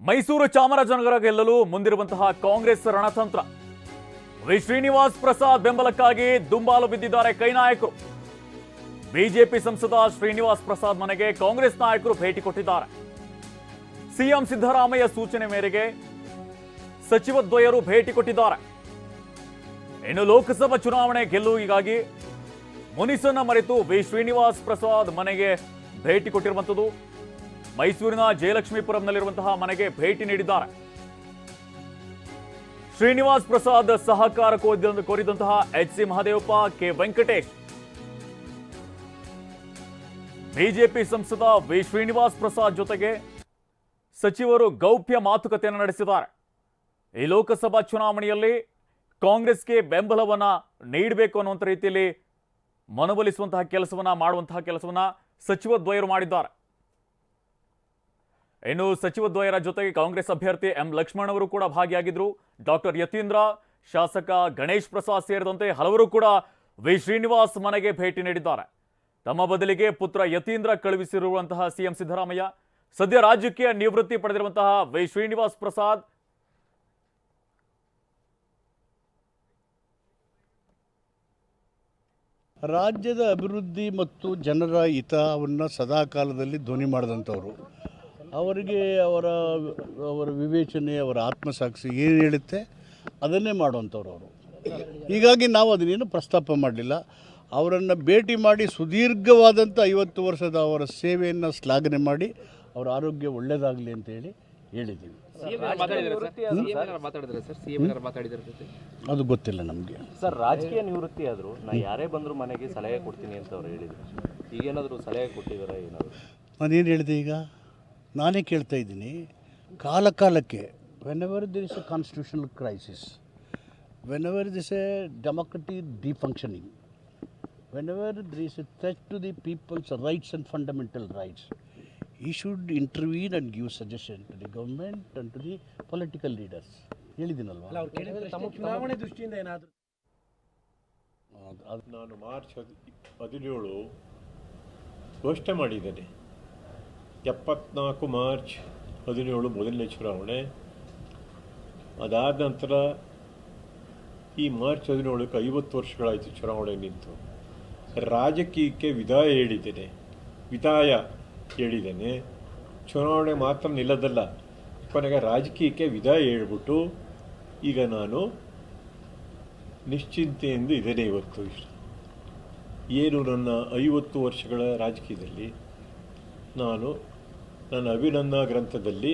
ಮೈಸೂರು ಚಾಮರಾಜನಗರ ಗೆಲ್ಲಲು ಮುಂದಿರುವಂತಹ ಕಾಂಗ್ರೆಸ್ ರಣತಂತ್ರ. ವಿ. ಶ್ರೀನಿವಾಸ್ ಪ್ರಸಾದ್ ಬೆಂಬಲಕ್ಕಾಗಿ ದುಂಬಾಲು ಬಿದ್ದಿದ್ದಾರೆ ಕೈ ನಾಯಕರು. ಬಿಜೆಪಿ ಸಂಸದ ಶ್ರೀನಿವಾಸ್ ಪ್ರಸಾದ್ ಮನೆಗೆ ಕಾಂಗ್ರೆಸ್ ನಾಯಕರು ಭೇಟಿ ಕೊಟ್ಟಿದ್ದಾರೆ. ಸಿಎಂ ಸಿದ್ದರಾಮಯ್ಯ ಸೂಚನೆ ಮೇರೆಗೆ ಸಚಿವ ದ್ವಯರು ಭೇಟಿ ಕೊಟ್ಟಿದ್ದಾರೆ. ಇನ್ನು ಲೋಕಸಭಾ ಚುನಾವಣೆ ಗೆಲ್ಲುವಿಗಾಗಿ ಮುನಿಸನ್ನ ಮರೆತು ವಿ. ಶ್ರೀನಿವಾಸ್ ಪ್ರಸಾದ್ ಮನೆಗೆ ಭೇಟಿ ಕೊಟ್ಟಿರುವಂಥದ್ದು. ಮೈಸೂರಿನ ಜಯಲಕ್ಷ್ಮೀಪುರಂನಲ್ಲಿರುವಂತಹ ಮನೆಗೆ ಭೇಟಿ ನೀಡಿದ್ದಾರೆ. ಶ್ರೀನಿವಾಸ್ ಪ್ರಸಾದ್ ಸಹಕಾರ ಕೋರಿದ- ಕೋರಿದಂತಹ H C Mahadevappa K Venkatesh. BJP ಸಂಸದ ವಿ ಶ್ರೀನಿವಾಸ್ ಪ್ರಸಾದ್ ಜೊತೆಗೆ ಸಚಿವರು ಗೌಪ್ಯ ಮಾತುಕತೆಯನ್ನು ನಡೆಸಿದ್ದಾರೆ. ಈ ಲೋಕಸಭಾ ಚುನಾವಣೆಯಲ್ಲಿ ಕಾಂಗ್ರೆಸ್ಗೆ ಬೆಂಬಲವನ್ನ ನೀಡಬೇಕು ಅನ್ನುವಂಥ ರೀತಿಯಲ್ಲಿ ಮನವೊಲಿಸುವಂತಹ ಕೆಲಸವನ್ನ ಮಾಡುವಂತಹ ಕೆಲಸವನ್ನ ಸಚಿವ ದ್ವಯರು ಮಾಡಿದ್ದಾರೆ. ಇನ್ನು ಸಚಿವ ದ್ವಯರ ಜೊತೆಗೆ ಕಾಂಗ್ರೆಸ್ ಅಭ್ಯರ್ಥಿ ಎಂ ಲಕ್ಷ್ಮಣ್ ಅವರು ಕೂಡ ಭಾಗಿಯಾಗಿದ್ರು. ಡಾಕ್ಟರ್ ಯತೀಂದ್ರ, ಶಾಸಕ ಗಣೇಶ್ ಪ್ರಸಾದ್ ಸೇರಿದಂತೆ ಹಲವರು ಕೂಡ ವಿ. ಶ್ರೀನಿವಾಸ್ ಮನೆಗೆ ಭೇಟಿ ನೀಡಿದ್ದಾರೆ. ತಮ್ಮ ಬದಲಿಗೆ ಪುತ್ರ ಯತೀಂದ್ರ ಕಳುಹಿಸಿರುವಂತಹ ಸಿಎಂ ಸಿದ್ದರಾಮಯ್ಯ, ಸದ್ಯ ರಾಜ್ಯಕ್ಕೆ ನಿವೃತ್ತಿ ಪಡೆದಿರುವಂತಹ ವಿ. ಶ್ರೀನಿವಾಸ್ ಪ್ರಸಾದ್, ರಾಜ್ಯದ ಅಭಿವೃದ್ಧಿ ಮತ್ತು ಜನರ ಹಿತವನ್ನು ಸದಾಕಾಲದಲ್ಲಿ ಧ್ವನಿ ಮಾಡಿದಂಥವ್ರು. ಅವರಿಗೆ ಅವರ ಅವರ ವಿವೇಚನೆ ಅವರ ಆತ್ಮಸಾಕ್ಷಿ ಏನು ಹೇಳುತ್ತೆ ಅದನ್ನೇ ಮಾಡುವಂಥವ್ರು ಅವರು. ಹೀಗಾಗಿ ನಾವು ಅದನ್ನೇನು ಪ್ರಸ್ತಾಪ ಮಾಡಲಿಲ್ಲ. ಅವರನ್ನು ಭೇಟಿ ಮಾಡಿ ಸುದೀರ್ಘವಾದಂಥ ಐವತ್ತು ವರ್ಷದ ಅವರ ಸೇವೆಯನ್ನು ಶ್ಲಾಘನೆ ಮಾಡಿ ಅವರ ಆರೋಗ್ಯ ಒಳ್ಳೆಯದಾಗಲಿ ಅಂತ ಹೇಳಿ ಹೇಳಿದ್ದೀವಿ. ಅದು ಗೊತ್ತಿಲ್ಲ ನಮಗೆ. ಸರ್ ರಾಜಕೀಯ ನಿವೃತ್ತಿ ಆದರೂ ನಾ ಯಾರೇ ಬಂದರೂ ಮನೆಗೆ ಸಲಹೆ ಕೊಡ್ತೀನಿ ಅಂತ ಅವ್ರು ಹೇಳಿದ್ರು. ಈಗೇನಾದರೂ ಸಲಹೆ ಕೊಟ್ಟಿದ್ದಾರೆ ಏನಾದರೂ? ನಾನೇನು ಹೇಳಿದೆ ಈಗ? ನಾನೇ ಕೇಳ್ತಾ ಇದ್ದೀನಿ ಕಾಲ ಕಾಲಕ್ಕೆ whenever there is a constitutional crisis whenever this a democracy dysfunctioning whenever there is a threat to the people's rights and fundamental rights he should intervene and give suggestion to the government and to the political leaders ಹೇಳಿದ್ದೀನಲ್ವಾ ಏನಾದರೂ ನಾನು March ಹದಿ ಹದಿನೇಳು ಘೋಷಣೆ ಮಾಡಿದ್ದೇನೆ. ಎಪ್ಪತ್ನಾಲ್ಕು March ಹದಿನೇಳು ಮೊದಲನೇ ಚುನಾವಣೆ ಅದಾದ ನಂತರ ಈ ಮಾರ್ಚ್ ಹದಿನೇಳಕ್ಕೆ ಐವತ್ತು ವರ್ಷಗಳಾಯಿತು ಚುನಾವಣೆ ನಿಂತು. ರಾಜಕೀಯಕ್ಕೆ ವಿದಾಯ ಹೇಳಿದ್ದೇನೆ. ವಿದಾಯ ಹೇಳಿದ್ದೇನೆ. ಚುನಾವಣೆ ಮಾತ್ರ ನಿಲ್ಲದಲ್ಲ, ಕೊನೆಗೆ ರಾಜಕೀಯಕ್ಕೆ ವಿದಾಯ ಹೇಳ್ಬಿಟ್ಟು ಈಗ ನಾನು ನಿಶ್ಚಿಂತೆಯಿಂದ ಇದ್ದೇನೆ ಇವತ್ತು. ಏನು ನನ್ನ ಐವತ್ತು ವರ್ಷಗಳ ರಾಜಕೀಯದಲ್ಲಿ ನಾನು ನನ್ನ ಅಭಿನಂದನಾ ಗ್ರಂಥದಲ್ಲಿ